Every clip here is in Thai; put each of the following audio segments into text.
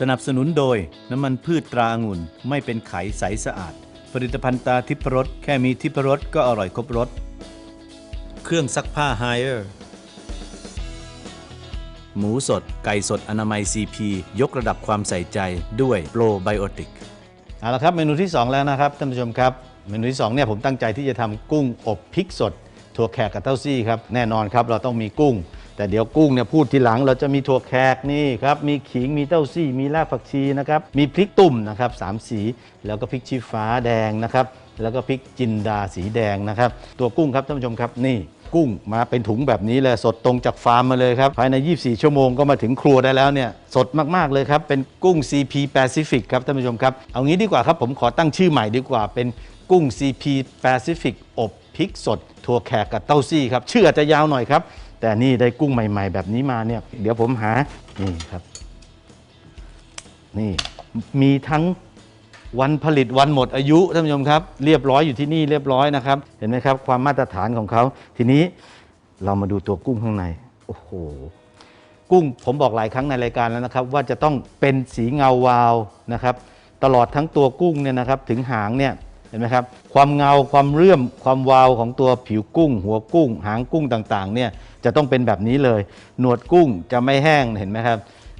สนับสนุนโดยน้ำมันพืชตราองุ่นไม่เป็นไขใสสะอาด ผลิตภัณฑ์ตาทิพรสแค่มีทิพรสก็อร่อยครบรสเครื่องซักผ้าไฮเออร์หมูสด ไก่สดอนามัย CP ยกระดับความใส่ใจด้วยโปรไบโอติกเอาละครับเมนูที่ 2 แล้วนะครับท่านผู้ชมครับ เมนูที่2เนี่ยผมตั้งใจที่จะทำกุ้งอบพริกสดถั่วแขกกับเต้าซี่ครับแน่นอนครับเราต้องมีกุ้ง แต่เดี๋ยวกุ้งเนี่ยพูดทีหลังเราจะมีถั่วแขกนี่ครับ มีขิงมีเต้าซี่ มีรากผักชีนะครับ มีพริกตุ่มนะครับสามสี แล้วก็พริกชี้ฟ้าแดงนะครับ แล้วก็พริกจินดาสีแดงนะครับ ตัวกุ้งครับท่านผู้ชมครับนี่กุ้งมาเป็นถุงแบบนี้เลยสดตรงจากฟาร์มมาเลยครับ ภายใน 24 ชั่วโมงก็มาถึงครัวได้แล้วเนี่ย สดมาก ๆ เลยครับ เป็นกุ้ง CP Pacific ครับท่านผู้ชมครับ เอางี้ดีกว่าครับ ผมขอตั้งชื่อใหม่ดีกว่า เป็นกุ้ง CP Pacific อบพริกสด ถั่วแขกกับเต้าซี่ครับ ชื่ออาจจะยาวหน่อยครับ แต่นี่ได้กุ้งใหม่ ๆ แบบนี้มาเนี่ย เดี๋ยวผมหา นี่ครับ นี่มีทั้งวันผลิตวันหมดอายุท่านผู้ชมครับ เรียบร้อยอยู่ที่นี่เรียบร้อยนะครับ เห็นไหมครับ ความมาตรฐานของเขา ทีนี้เรามาดูตัวกุ้งข้างใน โอ้โห กุ้งผมบอกหลายครั้งในรายการแล้วนะครับ ว่าจะต้องเป็นสีเงาวาวนะครับ ตลอดทั้งตัวกุ้งเนี่ยนะครับ ถึงหางเนี่ยเห็นไหมครับ ความเงาความเรื่อมความวาวของตัวผิวกุ้ง หัวกุ้ง หางกุ้งต่างๆเนี่ย จะต้องเป็นแบบนี้เลย หนวดกุ้งจะไม่แห้งเห็นไหมครับ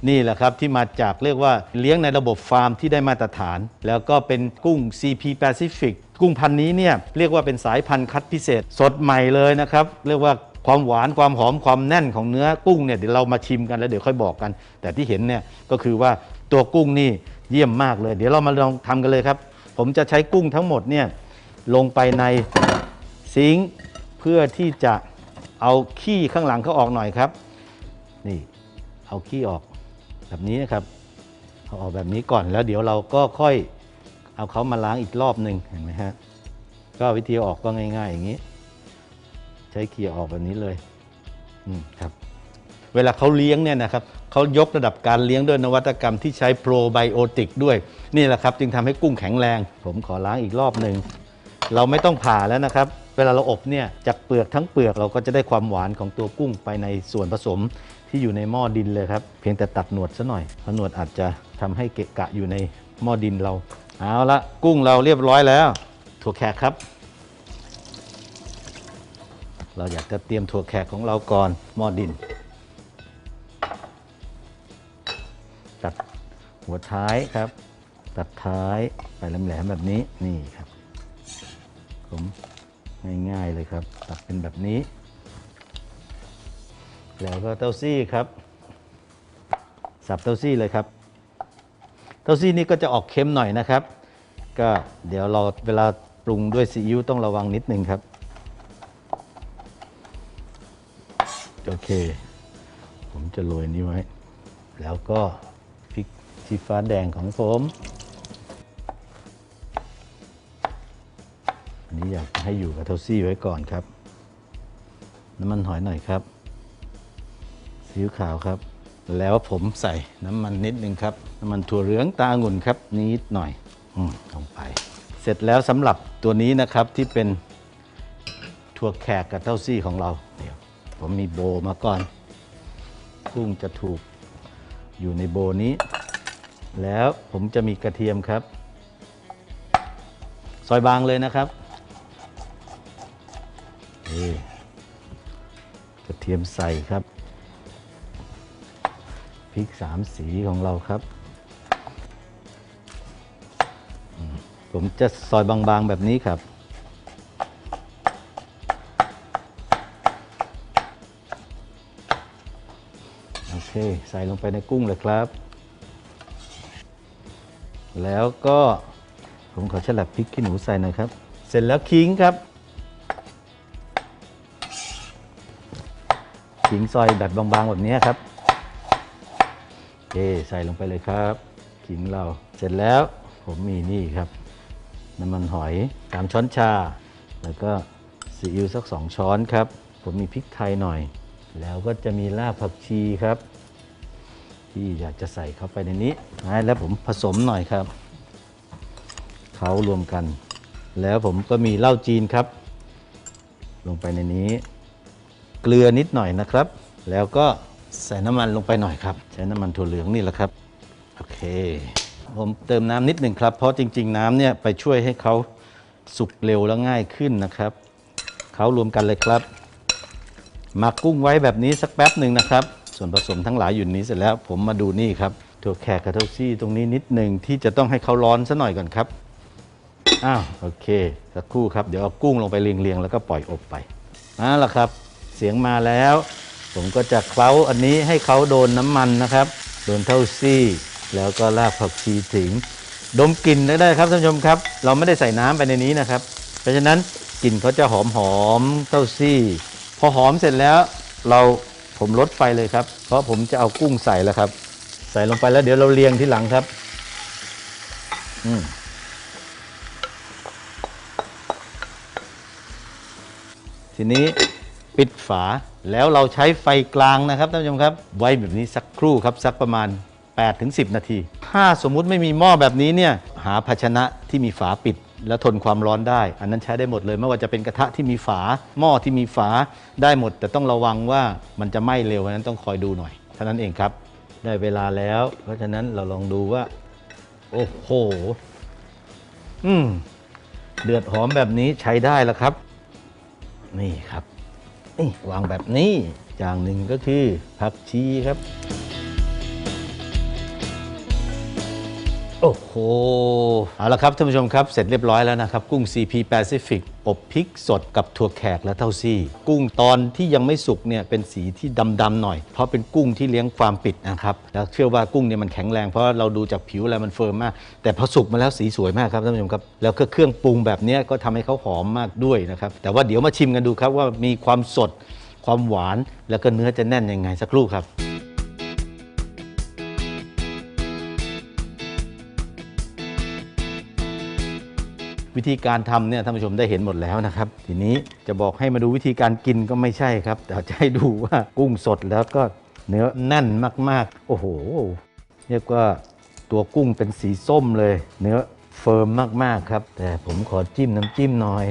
นี่แหละครับที่มาจากเรียกว่าเลี้ยงในระบบฟาร์มที่ได้มาตรฐาน แล้วก็เป็นกุ้ง CP Pacific กุ้งพันธุ์นี้เนี่ยเรียกว่าเป็นสายพันธุ์คัดพิเศษ สดใหม่เลยนะครับเรียกว่าความหวานความหอมความแน่นของเนื้อกุ้งเนี่ยเดี๋ยวเรามาชิมกันแล้วเดี๋ยวค่อยบอกกัน แต่ที่เห็นเนี่ยก็คือว่าตัวกุ้งนี่เยี่ยมมากเลย เดี๋ยวเรามาลองทำกันเลยครับ ผมจะใช้กุ้งทั้งหมดเนี่ยลงไปในซิงค์เพื่อที่จะ เอาขี้ข้างหลังเขาออกหน่อยครับ นี่เอาขี้ออกแบบนี้นะครับเอาออกแบบนี้ก่อนแล้วเดี๋ยวเราก็ค่อยเอาเขามาล้างอีกรอบหนึ่งเห็นไหมฮะก็วิธีออกก็ง่าย ๆ อย่างนี้ ใช้เขี่ยออกแบบนี้เลยอืมครับ เวลาเขาเลี้ยงเนี่ยนะครับเขายกระดับการเลี้ยงด้วยนวัตกรรมที่ใช้โปรไบโอติกด้วย นี่แหละครับ จึงทำให้กุ้งแข็งแรง ผมขอล้างอีกรอบหนึ่งเราไม่ต้องผ่าแล้วนะครับ เวลาเราอบเนี่ยจากเปลือกทั้งเปลือกเราก็จะได้ความหวานของตัวกุ้งไปในส่วนผสมที่อยู่ในหม้อดินเลยครับ เพียงแต่ตัดหนวดซะหน่อยเพราะหนวดอาจจะทำให้เกะกะอยู่ในหม้อดินเราเอาละกุ้งเราเรียบร้อยแล้ว ถั่วแขกครับ เราอยากจะเตรียมถั่วแขกของเราก่อนหม้อดิน ตัดหัวท้ายครับ ตัดท้ายไปแหลมๆแบบนี้นี่ครับผม ง่ายๆเลยครับ ตัดเป็นแบบนี้ แล้วก็เต้าซี่ครับ สับเต้าซี่เลยครับ เต้าซี่นี่ก็จะออกเค็มหน่อยนะครับ ก็เดี๋ยวเราเวลาปรุงด้วยซีอิ๊วต้องระวังนิดนึงครับ โอเค ผมจะโรยนี้ไว้ แล้วก็พริกชี้ฟ้าแดงของผม นี้อยากให้อยู่กับเทาซี่ไว้ก่อนครับ น้ำมันหอยหน่อยครับซีอิ๊วขาวครับ แล้วผมใส่น้ำมันนิดนึงครับ น้ำมันถั่วเหลืองตาองุ่นครับ นิดหน่อยอืลงไป เสร็จแล้วสำหรับตัวนี้นะครับที่เป็นถั่วแขกกับเต้าซี่ของเราเดี๋ยวผมมีโบมาก่อนกุ้งจะถูกอยู่ในโบนี้ แล้วผมจะมีกระเทียมครับ ซอยบางเลยนะครับ เทียมใส่ครับพริกสามสีของเราครับ ผมจะซอยบางๆแบบนี้ครับ โอเค ใส่ลงไปในกุ้งเลยครับ แล้วก็ผมขอฉลับพริกขี้หนูใส่หน่อยครับ เสร็จแล้วขิงครับ ขิงซอยแบบบางๆแบบนี้ครับโอใส่ลงไปเลยครับ ขิงเราเสร็จแล้วผมมีนี่ครับ น้ำมันหอยสามช้อนชา แล้วก็ซีอิ๊วสักสองช้อนครับ ผมมีพริกไทยหน่อย แล้วก็จะมีรากผักชีครับ ที่อยากจะใส่เข้าไปในนี้นะแล้วผมผสมหน่อยครับเขารวมกัน แล้วผมก็มีเหล้าจีนครับ ลงไปในนี้ เกลือนิดหน่อยนะครับ แล้วก็ใส่น้ำมันลงไปหน่อยครับ ใช้น้ำมันถั่วเหลืองนี่แหละครับ โอเค ผมเติมน้ำนิดหนึ่งครับ เพราะจริง ๆ น้ำเนี่ยไปช่วยให้เขาสุกเร็วและง่ายขึ้นนะครับ เขารวมกันเลยครับหมักกุ้งไว้แบบนี้สักแป๊บหนึ่งนะครับ ส่วนผสมทั้งหลายอยู่นี้เสร็จแล้วผมมาดูนี่ครับถั่วแขกกระเทาซี่ตรงนี้นิดหนึ่งที่จะต้องให้เขาร้อนซะหน่อยก่อนครับอ้าวโอเค สักครู่ครับ เดี๋ยวเอากุ้งลงไปเรียงๆ แล้วก็ปล่อยอบไปนั่นแหละครับ สียงมาแล้ว ผมก็จะเคล้าอันนี้ให้เขาโดนน้ำมันนะครับ โดนเท่าซี่ แล้วก็รากผักชีถึงดมกลิ่นได้ได้ครับท่านผู้ชมครับ เราไม่ได้ใส่น้ำไปในนี้นะครับ เพราะฉะนั้นกลิ่นเขาจะหอมหอมๆเต้าซี่ พอหอมเสร็จแล้วเราผมลดไฟเลยครับ เพราะผมจะเอากุ้งใส่แล้วครับ ใส่ลงไปแล้วเดี๋ยวเราเรียงที่หลังครับอืมทีนี้ ปิดฝา แล้วเราใช้ไฟกลางนะครับท่านผู้ชมครับ ไว้แบบนี้สักครู่ครับสักประมาณ 8-10 นาที ถ้าสมมุติไม่มีหม้อแบบนี้เนี่ยหาภาชนะที่มีฝาปิดและทนความร้อนได้ อันนั้นใช้ได้หมดเลย ไม่ว่าจะเป็นกระทะที่มีฝา หม้อที่มีฝาได้หมด แต่ต้องระวังว่ามันจะไหม้เร็วนั้นต้องคอยดูหน่อยเท่านั้นเองครับ ได้เวลาแล้ว เพราะฉะนั้นเราลองดูว่า โอ้โห อืม เดือดหอมแบบนี้ใช้ได้แล้วครับ นี่ครับ นี่วางแบบนี้อย่างหนึ่งก็คือผักชีครับ โอ้โห เอาละครับท่านผู้ชมครับ เสร็จเรียบร้อยแล้วนะครับ กุ้ง CP Pacific อบพริกสดกับถั่วแขกและเต้าซี่ กุ้งตอนที่ยังไม่สุกเนี่ยเป็นสีที่ดำๆหน่อย เพราะเป็นกุ้งที่เลี้ยงความปิดนะครับแล้วเชื่อว่ากุ้งเนี่ยมันแข็งแรงเพราะเราดูจากผิวอะไรมันเฟิร์มมาก แต่พอสุกมาแล้วสีสวยมากครับท่านผู้ชมครับแล้วก็เครื่องปรุงแบบนี้ก็ทำให้เขาหอมมากด้วยนะครับแต่ว่าเดี๋ยวมาชิมกันดูครับว่ามีความสดความหวานแล้วก็เนื้อจะแน่นยังไงสักครู่ครับ วิธีการทำเนี่ยท่านผู้ชมได้เห็นหมดแล้วนะครับ ทีนี้จะบอกให้มาดูวิธีการกินก็ไม่ใช่ครับ แต่จะให้ดูว่ากุ้งสดแล้วก็เนื้อแน่นมากๆ โอ้โห เรียกว่าตัวกุ้งเป็นสีส้มเลย เนื้อเฟิร์มมากๆครับ แต่ผมขอจิ้มน้ำจิ้มหน่อย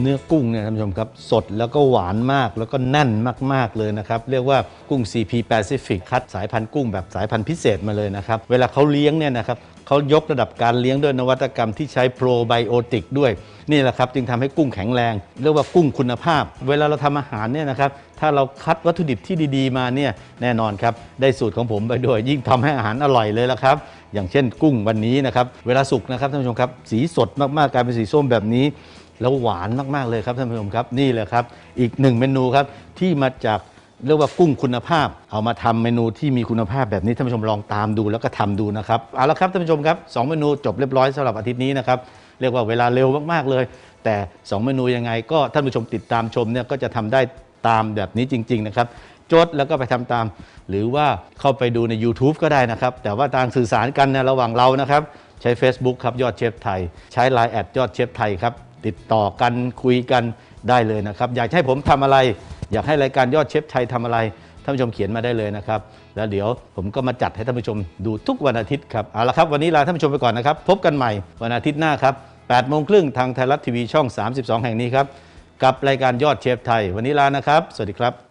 เนื้อกุ้งเนี่ยท่านผู้ชมครับ สดแล้วก็หวานมากแล้วก็แน่นมาก ๆ เลยนะครับ เรียกว่ากุ้ง CP Pacific คัดสายพันธุ์กุ้งแบบสายพันธุ์พิเศษมาเลยนะครับ เวลาเขาเลี้ยงเนี่ยนะครับเขายกระดับการเลี้ยงด้วยนวัตกรรมที่ใช้โปรไบโอติกด้วย นี่แหละครับ จึงทำให้กุ้งแข็งแรง เรียกว่ากุ้งคุณภาพ เวลาเราทำอาหารเนี่ยนะครับถ้าเราคัดวัตถุดิบที่ดีๆมาเนี่ยแน่นอนครับ ได้สูตรของผมไปด้วย ยิ่งทำให้อาหารอร่อยเลยละครับ อย่างเช่นกุ้งวันนี้นะครับเวลาสุกนะครับท่านผู้ชมครับสีสดมากๆกลายเป็นสีส้มแบบนี้ แล้วหวานมากๆเลยครับท่านผู้ชมครับนี่แหละครับ อีกหนึ่งเมนูครับที่มาจากเรียกว่ากุ้งคุณภาพ เอามาทำเมนูที่มีคุณภาพแบบนี้ท่านผู้ชมลองตามดูแล้วก็ทำดูนะครับเอาละครับท่านผู้ชมครับสองเมนูจบเรียบร้อยสำหรับอาทิตย์นี้นะครับเรียกว่าเวลาเร็วมากๆเลย แต่สองเมนูยังไง ก็ท่านผู้ชมติดตามชมเนี่ยก็จะทำได้ตามแบบนี้จริง ๆ นะครับจดแล้วก็ไปทำตาม หรือว่าเข้าไปดูใน YouTube ก็ได้นะครับ แต่ว่าทางสื่อสารกันนยระหว่างเรานะครับ ใช้ Facebook ครับยอดเชฟไทย ใช้ Line แอดยอดเชฟไทยครับ ติดต่อกันคุยกันได้เลยนะครับ อยากให้ผมทำอะไร อยากให้รายการยอดเชฟไทยทำอะไรท่านผู้ชมเขียนมาได้เลยนะครับ แล้วเดี๋ยวผมก็มาจัดให้ท่านผู้ชมดูทุกวันอาทิตย์ครับเอาละครับ วันนี้ลาท่านผู้ชมไปก่อนนะครับ พบกันใหม่วันอาทิตย์หน้าครับ8โมงครึ่งทางไทยรัฐทีวีช่อง 32 แห่งนี้ครับ กับรายการยอดเชฟไทย วันนี้ลานะครับ สวัสดีครับ